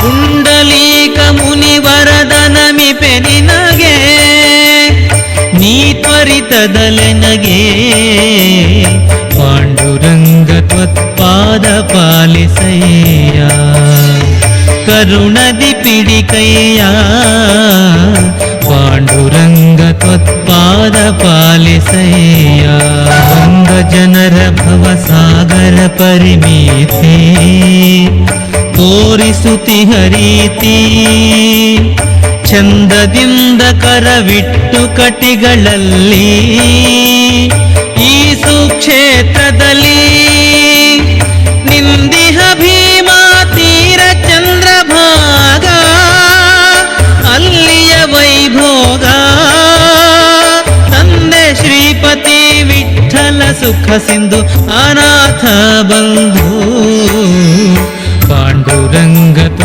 ಪುಂಡಲೀಕ ಮುನಿವರದನಮಿಪೆ ನಿನಗೆ ನೀ ತ್ವರಿತದಲೆನಗೆ ಪಾಂಡುರಂಗ ತ್ವತ್ಪಾದ ಪಾಲಿಸಯ್ಯ, ಕರುಣದಿ ಪಿಡಿಕಯ್ಯ. ಪಾಂಡುರಂಗ ತ್ವತ್ಪಾದ ಪಾಲಿಸಯ್ಯ ಜನರ ಜನರ ಭವಸಾಗರ ಪರಿಮಿತಿ ತೋರಿಸುತ್ತಿಹ ರೀತಿ ಚಂದದಿಂದ ಕರವಿಟ್ಟು ಕಟಿಗಳಲ್ಲಿ ಈ ಸುಕ್ಷೇತ್ರದಲ್ಲಿ ನಿಂದಿಹ ಭೀಮಾ ತೀರ ಚಂದ್ರಭಾಗ, ಅಲ್ಲಿಯ ವೈಭೋಗ. ತಂದೆ ಶ್ರೀಪತಿ ವಿಠಲ ಸುಖ ಸಿಂಧು ಅನಾಥ ಬಂಧು. ഉറങ്ങ